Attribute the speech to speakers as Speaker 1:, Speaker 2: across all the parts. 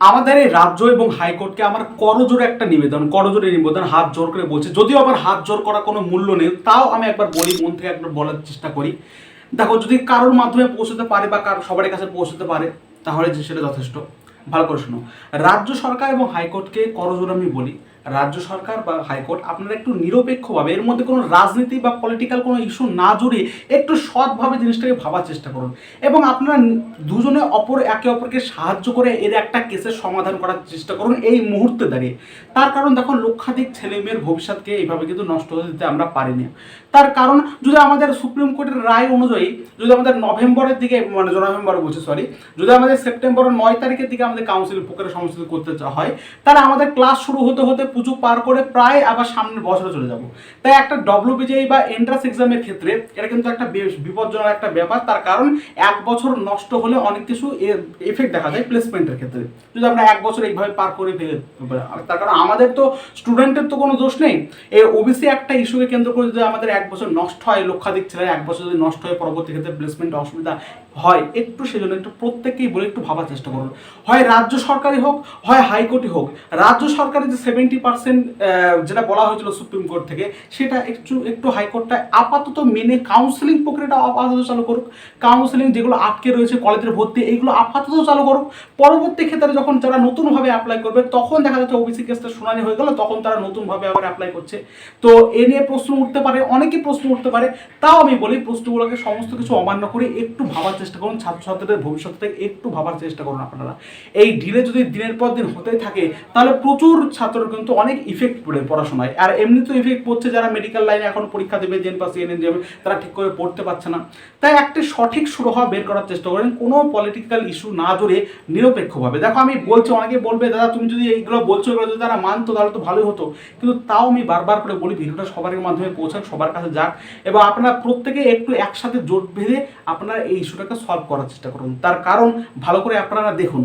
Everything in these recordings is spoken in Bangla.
Speaker 1: আমাদের এই রাজ্য এবং হাইকোর্টকে আমার করজোরে একটা নিবেদন করজোরে নিবেদন, হাত জোর করে বলছে, যদিও আমার হাত জোর করা কোনো মূল্য নেই, তাও আমি একবার বলি, মন থেকে একবার বলার চেষ্টা করি। দেখো, যদি কারোর মাধ্যমে পৌঁছতে পারে বা কারও সবার কাছে পৌঁছতে পারে, তাহলে সেটা যথেষ্ট। ভালো করে শোনো, রাজ্য সরকার এবং হাইকোর্টকে করজোরে আমি বলি রাজ্য সরকার বা হাইকোর্ট আপনারা একটু নিরপেক্ষভাবে, এর মধ্যে কোনো রাজনীতি বা পলিটিক্যাল কোনো ইস্যু না জড়িয়ে একটু সৎভাবে জিনিসটাকে ভাবার চেষ্টা করুন। এবং আপনারা দুজনে অপর, একে অপরকে সাহায্য করে এর একটা কেসের সমাধান করার চেষ্টা করুন এই মুহূর্তে দাঁড়িয়ে। তার কারণ দেখো, লক্ষাধিক ছেলে মেয়ের ভবিষ্যৎকে এইভাবে কিন্তু নষ্ট হতে দিতে আমরা পারিনি। তার কারণ, যদি আমাদের সুপ্রিম কোর্টের রায় অনুযায়ী, যদি আমাদের নভেম্বরের দিকে মানে নভেম্বর বলছি সরি যদি আমাদের সেপ্টেম্বরের নয় তারিখের দিকে আমাদের কাউন্সিল প্রক্রিয়া সংস্থিত করতে হয়, তাহলে আমাদের ক্লাস শুরু হতে হতে পুজো পার করে প্রায় আবার সামনের বছরে চলে যাব। তাই একটা ডব্লিউবিজেই বা এন্ট্রান্স এক্সামের ক্ষেত্রে এটা কিন্তু একটা বেশ বিপজ্জনক একটা ব্যাপার। তার কারণ এক বছর নষ্ট হলে অনেক কিছু এফেক্ট দেখা যায় প্লেসমেন্টের ক্ষেত্রে। যদি আমরা এক বছর এইভাবে পার করে ফেলে তার কারণ আমাদের তো স্টুডেন্টের তো কোনো দোষ নেই। এই ওবিসি একটা ইস্যুকে কেন্দ্র করে যদি আমাদের এক বছর নষ্ট হয়, লক্ষাধিক ছেলে এক বছর যদি নষ্ট হয় পরবর্তী ক্ষেত্রে প্লেসমেন্ট অসুবিধা হয়, একটু সেজন্য একটু প্রত্যেককেই বলে একটু ভাবার চেষ্টা করুন। হয় রাজ্য সরকারই হোক, হয় হাইকোর্টই হোক, রাজ্য সরকারের যে সেভেন্টি পার্সেন্ট যেটা বলা হয়েছিল সুপ্রিম কোর্ট থেকে, সেটা একটু একটু হাইকোর্টটা আপাতত মেনে কাউন্সিলিং প্রক্রিয়াটা আপাতত চালু করুক। কাউন্সিলিং যেগুলো আটকে রয়েছে, কলেজের ভর্তি, এইগুলো আপাতত চালু করুক। পরবর্তী ক্ষেত্রে যখন যারা নতুনভাবে অ্যাপ্লাই করবে, তখন দেখা যাচ্ছে ওবিসি কেসটা শুনানি হয়ে গেল, তখন তারা নতুনভাবে আবার অ্যাপ্লাই করছে। তো এ নিয়ে প্রশ্ন উঠতে পারে, অনেকেই প্রশ্ন উঠতে পারে, তাও আমি বলি প্রশ্নগুলোকে সমস্ত কিছু অমান্য করে একটু ভাবার চেষ্টা করুন, ছাত্রছাত্রীদের ভবিষ্যৎ থেকে একটু ভাবার চেষ্টা করুন আপনারা। এই ডিলে যদি দিনের পর দিন হতে থাকে, তাহলে প্রচুর ছাত্রের কিন্তু অনেক ইফেক্ট পড়ে পড়াশোনায়। আর এমনি তো ইফেক্ট পড়ছে যারা মেডিকেল লাইনে এখন পরীক্ষা দেবে জেন পাস এন যাবে তারা ঠিক করে পড়তে পারছে না। তাই একটা সঠিক সুরহা বের করার চেষ্টা করেন, কোনো পলিটিক্যাল ইস্যু না জড়িয়ে নিরপেক্ষভাবে। দেখো, আমি বলছি, অনেকে বলবে, দাদা, তুমি যদি এইগুলো বলছো, এগুলো যদি তারা মানতো, তাহলে তো ভালোই হতো। কিন্তু তাও আমি বারবার করে বলি, ভিডিওটা সবার মাধ্যমে পৌঁছাক, সবার কাছে যাক। এবং আপনারা প্রত্যেকে একটু একসাথে জোট বেঁধে আপনারা এই ইস্যুটাকে সলভ করার চেষ্টা করুন তার কারণ ভালো করে আপনারা দেখুন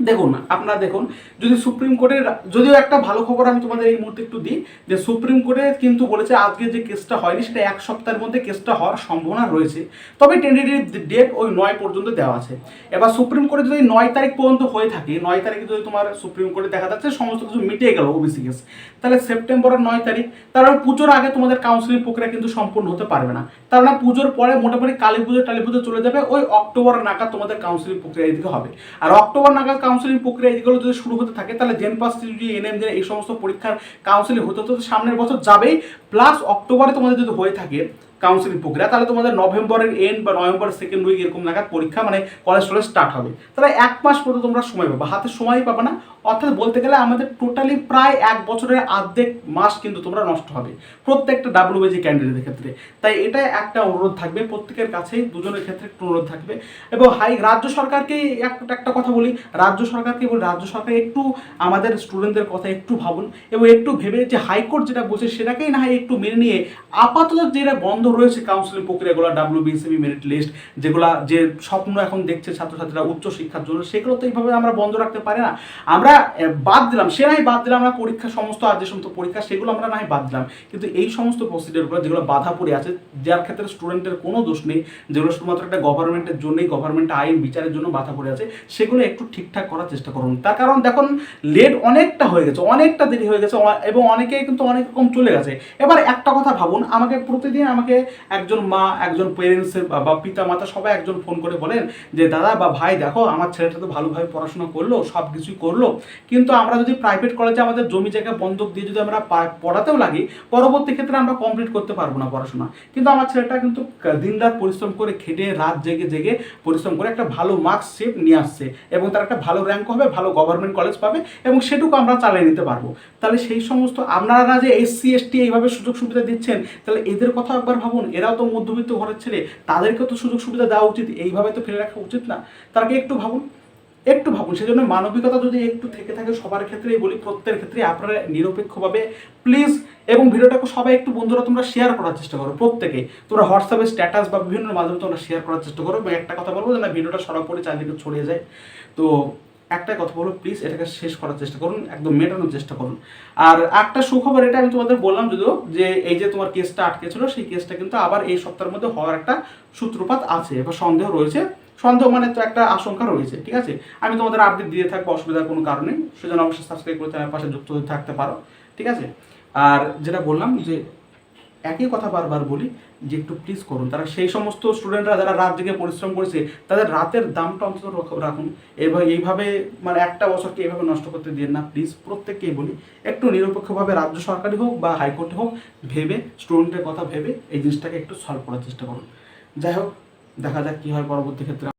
Speaker 1: দেখুন, আপনারা দেখুন, যদি সুপ্রিম কোর্টের যদিও একটা ভালো খবর আমি তোমাদের এই মুহূর্তে একটু দিই, যে সুপ্রিম কোর্টে কিন্তু বলেছে আজকে যে কেসটা হয়নি, সেটা এক সপ্তাহের মধ্যে কেসটা হওয়ার সম্ভাবনা রয়েছে। তবে টেন্টেটিভ ডেট ওই নয় পর্যন্ত দেওয়া আছে। এবার সুপ্রিম কোর্টে যদি নয় তারিখ পর্যন্ত হয়ে থাকে, নয় তারিখে যদি তোমার সুপ্রিম কোর্টে দেখা যাচ্ছে, সমস্ত কিছু মিটিয়ে গেল ওবিসি কেস তাহলে সেপ্টেম্বরের নয় তারিখ তারপরে পুজোর আগে তোমাদের কাউন্সিলিং প্রক্রিয়া কিন্তু সম্পূর্ণ হতে পারবে না। তার মানে পুজোর পরে মোটামুটি কালী পুজো টালী পুজো চলে যাবে, ওই অক্টোবর নাগাদ তোমাদের কাউন্সিলিং প্রক্রিয়া এদিকে হবে। আর অক্টোবর নাগাদ কাউন্সিলিং প্রক্রিয়া এগুলো যদি শুরু হতে থাকে, তাহলে জেন পাস যদি এনএম জেন এই সমস্ত পরীক্ষার কাউন্সিলিং হতে তো সামনের বছর যাবেই। প্লাস অক্টোবরে তোমাদের যদি হয়ে থাকে কাউন্সিলিং প্রক্রিয়া, তাহলে তোমাদের নভেম্বরের এন্ড বা নভেম্বরের সেকেন্ড উইক এরকম নাগাদ পরীক্ষা মানে কলেজ টলেজ স্টার্ট হবে। তাহলে এক মাস পর্যন্ত তোমরা সময় পাবে। হাতে সময় পাবে না অর্থাৎ বলতে গেলে আমাদের টোটালি প্রায় এক বছরের অর্ধেক মাস কিন্তু তোমরা নষ্ট হবে প্রত্যেকটা ডাব্লিউবিজি ক্যান্ডিডেটের ক্ষেত্রে। তাই এটা একটা অনুরোধ থাকবে, প্রত্যেকের কাছেই দুজনের ক্ষেত্রে একটু অনুরোধ থাকবে। এবং হাই, রাজ্য সরকারকে একটা একটা কথা বলি, রাজ্য সরকারকে বলি, রাজ্য সরকার একটু আমাদের স্টুডেন্টদের কথা একটু ভাবুন এবং একটু ভেবে যে হাইকোর্ট যেটা বলছে সেটাকেই না হয় একটু মেনে নিয়ে আপাতত যেটা বন্ধ রয়েছে কাউন্সিলিং প্রক্রিয়াগুলো ডাব্লিউ বিসিবি মেরিট লিস্ট যেগুলা যে স্বপ্ন এখন দেখছে ছাত্রছাত্রীরা উচ্চ শিক্ষার জন্য, সেগুলো তো এইভাবে আমরা বন্ধ রাখতে পারি না। আমরা আহ, বাদ দিলাম। সে নাই বাদ দিলাম আমরা পরীক্ষা সমস্ত আর যে সমস্ত পরীক্ষা সেগুলো আমরা নাই বাদ দিলাম। কিন্তু এই সমস্ত প্রসিডিওরগুলো যেগুলো বাধা পড়ে আছে যার ক্ষেত্রে স্টুডেন্টের কোনো দোষ নেই যেগুলো শুধুমাত্র একটা গভর্নমেন্টের জন্যই গভর্নমেন্ট আইন বিচারের জন্য বাধা পড়ে আছে সেগুলো একটু ঠিকঠাক করার চেষ্টা করুন। তার কারণ দেখুন লেট অনেকটা হয়ে গেছে অনেকটা দেরি হয়ে গেছে এবং অনেকেই কিন্তু অনেক রকম চলে গেছে। এবার একটা কথা ভাবুন আমাকে প্রতিদিন আমাকে একজন মা একজন পেরেন্টসের বা পিতা মাতা সবাই একজন ফোন করে বলেন যে দাদা বা ভাই দেখো আমার ছেলেটা তো ভালোভাবে পড়াশোনা করল সব কিছুই করল কিন্তু আমরা যদি প্রাইভেট কলেজে আমাদের জমি জায়গা বন্ধক দিয়ে যদি আমরা পড়াতেও লাগি, পরবর্তী ক্ষেত্রে আমরা কমপ্লিট করতে পারব না পড়াশোনা। কিন্তু আমার ছেলেটা কিন্তু দিনরাত পরিশ্রম করে খেটে, রাত জেগে জেগে পরিশ্রম করে একটা ভালো মার্কস শিট নিয়ে আসছে এবং তার একটা ভালো র্যাঙ্ক হবে, ভালো গভর্নমেন্ট কলেজ পাবে এবং সেটুকু আমরা চালিয়ে নিতে পারব। তাহলে সেই সমস্ত আপনারা যে এসসি এসটি এইভাবে সুযোগ সুবিধা দিচ্ছেন, তাহলে এদের কথা একবার ভাবুন। এরাও তো মধ্যবিত্ত ঘরের ছেলে, তাদেরকেও তো সুযোগ সুবিধা দেওয়া উচিত। এইভাবে তো ফেলে রাখা উচিত না। তারকে একটু ভাবুন? একটু ভাবুন, সেজন্য মানবিকতা যদি একটু থেকে থাকে, সবার ক্ষেত্রেই বলি, প্রত্যেকের ক্ষেত্রে আপনারা নিরপেক্ষভাবে প্লিজ এবং ভিডিওটাকে সবাই একটু বন্ধুরা তোমরা শেয়ার করার চেষ্টা করো, প্রত্যেকে। তোমরা হোয়াটসঅ্যাপে স্ট্যাটাস বা বিভিন্ন মাধ্যমে তোমরা শেয়ার করার চেষ্টা করো এবং একটা কথা বলব যে না, ভিডিওটা সরাসরি চারিদিকে ছড়িয়ে যায়। তো একটাই কথা বলব প্লিজ এটাকে শেষ করার চেষ্টা করুন, একদম মেটানোর চেষ্টা করুন। আর একটা সুখবর এটা আমি তোমাদের বললাম যদিও যে, এই যে তোমার কেসটা আটকেছিল, সেই কেসটা কিন্তু আবার এই সপ্তাহের মধ্যে হওয়ার একটা সূত্রপাত আছে, এবার সন্দেহ রয়েছে। সন্দেহ মানে তো একটা আশঙ্কা রয়েছে, ঠিক আছে? আমি তোমাদের আপডেট দিয়ে থাকব, অসুবিধার কোনো কারণে সেজন্য অবশ্যই সাবস্ক্রাইব করে চ্যানেলের পাশে যুক্ত হয়ে থাকতে পারো, ঠিক আছে? আর যেটা বললাম যে, একই কথা বারবার বলি যে একটু প্লিজ করুন। তারা সেই সমস্ত স্টুডেন্টরা যারা রাত জেগে পরিশ্রম করেছে, তাদের রাতের দামটা অন্তত রাখুন। এভাবে, এইভাবে মানে একটা বছরকে এইভাবে নষ্ট করতে দিন না। প্লিজ প্রত্যেককেই বলি, একটু নিরপেক্ষভাবে রাজ্য সরকারি হোক বা হাইকোর্টে হোক, ভেবে স্টুডেন্টের কথা ভেবে এই জিনিসটাকে একটু সলভ করার চেষ্টা করুন। যাই হোক দেখা যাক কী হয় পরবর্তী ক্ষেত্রে।